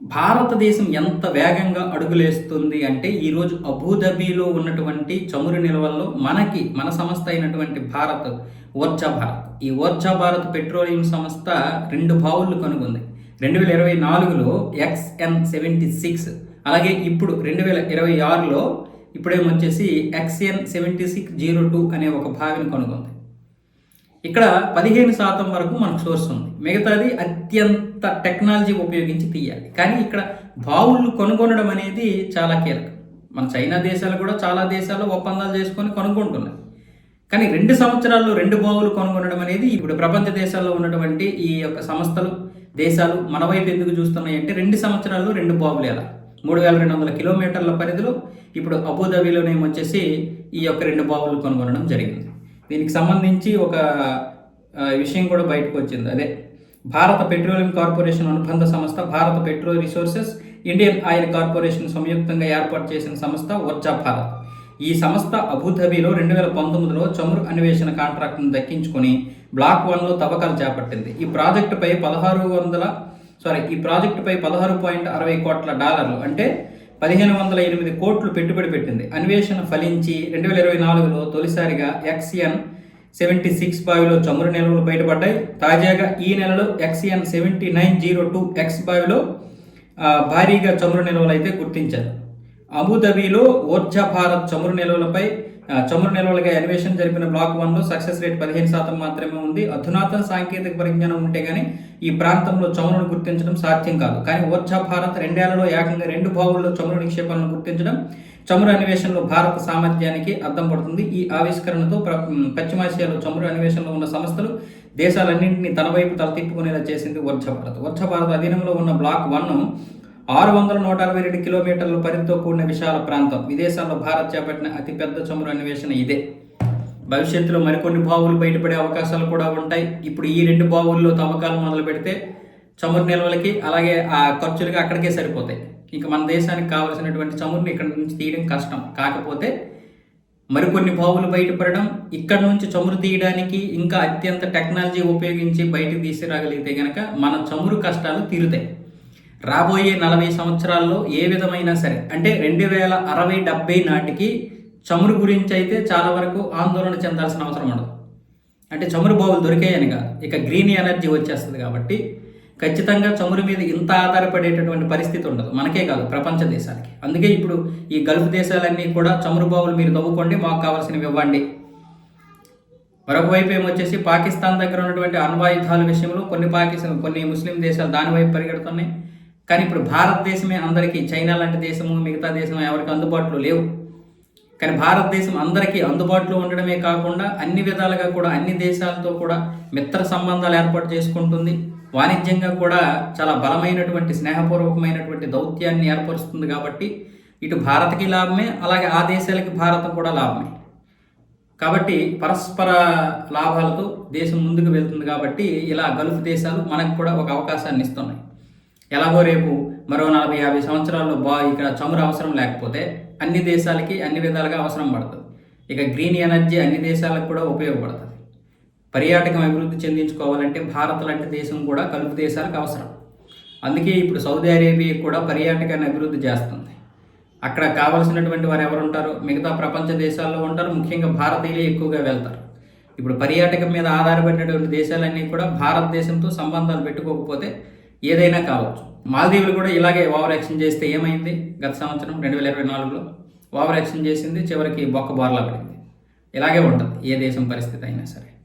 భారతదేశం ఎంత వేగంగా అడుగులేస్తుంది అంటే ఈరోజు అబుదాబీలో ఉన్నటువంటి చమురు నిల్వల్లో మనకి మన సంస్థ అయినటువంటి భారత్ ఓర్జా భారత్. ఈ ఓర్జా భారత్ పెట్రోలియం సంస్థ రెండు బావులు కనుగొంది. రెండు వేల ఇరవై నాలుగులో ఎక్స్ఎన్ సెవెంటీ సిక్స్ అలాగే ఇప్పుడు రెండు వేల ఇరవై ఆరులో ఇప్పుడేమొచ్చేసి XN seventy six zero two అనే ఒక భావిని కనుగొంది. ఇక్కడ పదిహేను శాతం వరకు మనకు సోర్స్ ఉంది. మిగతాది అత్యంత టెక్నాలజీ ఉపయోగించి తీయాలి. కానీ ఇక్కడ బావులు కొనుగొనడం అనేది చాలా కీలకం. మన చైనా దేశాలు కూడా చాలా దేశాలు ఒప్పందాలు చేసుకొని కొనుక్కుంటున్నాయి. కానీ రెండు సంవత్సరాల్లో రెండు బావులు కొనుగొనడం అనేది ఇప్పుడు ప్రపంచ దేశాల్లో ఉన్నటువంటి ఈ యొక్క సంస్థలు దేశాలు మన వైపు ఎందుకు చూస్తున్నాయి అంటే రెండు సంవత్సరాల్లో రెండు బావులు ఎలా? మూడు వేల రెండు వందల కిలోమీటర్ల పరిధిలో ఇప్పుడు అబుదాబిలోనేమో వచ్చేసి ఈ యొక్క రెండు బావులు కొనుగొనడం జరిగింది. దీనికి సంబంధించి ఒక విషయం కూడా బయటకు వచ్చింది. అదే భారత పెట్రోలియం కార్పొరేషన్ అనుబంధ సంస్థ Bharat petrol resources Indian oil corporation సంయుక్తంగా ఏర్పాటు చేసిన సంస్థ వర్జా భారత్. ఈ సంస్థ అబుధాబీలో రెండు వేల పంతొమ్మిదిలో చమురు అన్వేషణ కాంట్రాక్ట్ను దక్కించుకొని బ్లాక్ వన్లో తవ్వకాలు చేపట్టింది. ఈ ప్రాజెక్టుపై పదహారు వందల సారీ ఈ ప్రాజెక్టుపై పదహారు పాయింట్ అరవై కోట్ల డాలర్లు అంటే పదిహేను వందల ఎనిమిది కోట్లు పెట్టుబడి పెట్టింది. అన్వేషణ ఫలించి రెండు వేల ఇరవై నాలుగులో తొలిసారిగా ఎక్స్ఎన్ సెవెంటీ సిక్స్ బావిలో చమురు నిల్వలు బయటపడ్డాయి. తాజాగా ఈ నెలలో XN seventy nine zero two X బావిలో భారీగా చమురు నిల్వలు అయితే గుర్తించారు. అబుదాబీలో ఓర్జా భారత్ చమురు నిల్వలపై చమురు నిల్వలుగా అన్వేషణ జరిపిన బ్లాక్ వన్లో సక్సెస్ రేట్ పదిహేను శాతం మాత్రమే ఉంది. అధునాతన సాంకేతిక పరిజ్ఞానం ఉంటే కానీ ఈ ప్రాంతంలో చమురును గుర్తించడం సాధ్యం కాదు. కానీ ఓర్జా భారత్ రెండేళ్ళలో ఏకంగా రెండు బావుల్లో చమురు నిక్షేపాలను గుర్తించడం చమురు అన్వేషణలో భారత సామర్థ్యానికి అద్దం పడుతుంది. ఈ ఆవిష్కరణతో పశ్చిమాసియాలో చమురు అన్వేషణలో ఉన్న సంస్థలు దేశాలన్నింటినీ తన వైపు తలతిప్పుకునేలా చేసింది వర్ష భారత్. వర్ష భారత్ అధీనంలో ఉన్న బ్లాక్ వన్ ఆరు వందల నూట అరవై రెండు కిలోమీటర్ల పరిధితో కూడిన విశాల ప్రాంతం. విదేశాల్లో భారత్ చేపట్టిన అతిపెద్ద చమురు అన్వేషణ ఇదే. భవిష్యత్తులో మరికొన్ని బావులు బయటపడే అవకాశాలు కూడా ఉంటాయి. ఇప్పుడు ఈ రెండు బావుల్లో తవ్వకాలు మొదలు పెడితే చమురు నిల్వలకి అలాగే ఆ ఖర్చులకి అక్కడికే సరిపోతాయి. ఇంకా మన దేశానికి కావలసినటువంటి చమురుని ఇక్కడ నుంచి తీయడం కష్టం. కాకపోతే మరికొన్ని బావులు బయటపడడం ఇక్కడ నుంచి చమురు తీయడానికి ఇంకా అత్యంత టెక్నాలజీ ఉపయోగించి బయటకు తీసుకురాగలిగితే కనుక మన చమురు కష్టాలు తీరుతాయి. రాబోయే నలభై సంవత్సరాల్లో ఏ విధమైనా సరే అంటే రెండు వేల అరవై డెబ్బై నాటికి చమురు గురించి అయితే చాలా వరకు ఆందోళన చెందాల్సిన అవసరం ఉండదు. అంటే చమురు బావులు దొరికాయని కాదు. ఇక గ్రీన్ ఎనర్జీ వచ్చేస్తుంది కాబట్టి ఖచ్చితంగా చమురు మీద ఇంత ఆధారపడేటటువంటి పరిస్థితి ఉండదు. మనకే కాదు ప్రపంచ దేశాలకి. అందుకే ఇప్పుడు ఈ గల్ఫ్ దేశాలన్నీ కూడా చమురు బావులు మీరు తవ్వుకోండి మాకు కావాల్సినవి ఇవ్వండి. మరొక వైపు ఏమొచ్చేసి పాకిస్తాన్ దగ్గర ఉన్నటువంటి అణ్వాయుధాల విషయంలో కొన్ని పాకిస్తాన్ కొన్ని ముస్లిం దేశాలు దానివైపు పరిగెడుతున్నాయి. కానీ ఇప్పుడు భారతదేశమే అందరికీ చైనా లాంటి దేశము మిగతా దేశం ఎవరికి అందుబాటులో లేవు. కానీ భారతదేశం అందరికీ అందుబాటులో ఉండడమే కాకుండా అన్ని విధాలుగా కూడా అన్ని దేశాలతో కూడా మిత్ర సంబంధాలు ఏర్పాటు చేసుకుంటుంది. వాణిజ్యంగా కూడా చాలా బలమైనటువంటి స్నేహపూర్వకమైనటువంటి దౌత్యాన్ని ఏర్పరుస్తుంది కాబట్టి ఇటు భారత్కి లాభమే అలాగే ఆ దేశాలకి భారతం కూడా లాభమే. కాబట్టి పరస్పర లాభాలతో దేశం ముందుకు వెళ్తుంది కాబట్టి ఇలా గల్ఫ్ దేశాలు మనకు కూడా ఒక అవకాశాన్ని ఇస్తున్నాయి. ఎలాగో రేపు మరో నలభై యాభై సంవత్సరాల్లో బా ఇక్కడ చమురు అవసరం లేకపోతే అన్ని దేశాలకి అన్ని విధాలుగా అవసరం పడుతుంది. ఇక గ్రీన్ ఎనర్జీ అన్ని దేశాలకు కూడా ఉపయోగపడుతుంది. పర్యాటకం అభివృద్ధి చెందించుకోవాలంటే భారత్ లాంటి దేశం కూడా కలుపు దేశాలకు అవసరం. అందుకే ఇప్పుడు సౌదీ అరేబియా కూడా పర్యాటకాన్ని అభివృద్ధి చేస్తుంది. అక్కడ కావలసినటువంటి వారు ఎవరు ఉంటారు? మిగతా ప్రపంచ దేశాల్లో ఉంటారు. ముఖ్యంగా భారతీయులే ఎక్కువగా వెళ్తారు. ఇప్పుడు పర్యాటకం మీద ఆధారపడినటువంటి దేశాలన్నీ కూడా భారతదేశంతో సంబంధాలు పెట్టుకోకపోతే ఏదైనా కావచ్చు. మాల్దీవులు కూడా ఇలాగే ఓవర్ యాక్షన్ చేస్తే ఏమైంది? గత సంవత్సరం రెండు వేల ఇరవై నాలుగులో ఓవర్ యాక్షన్ చేసింది చివరికి బొక్క బోర్లా పడింది. ఇలాగే ఉంటుంది. ఏ దేశం పరిస్థితి అయినా సరే.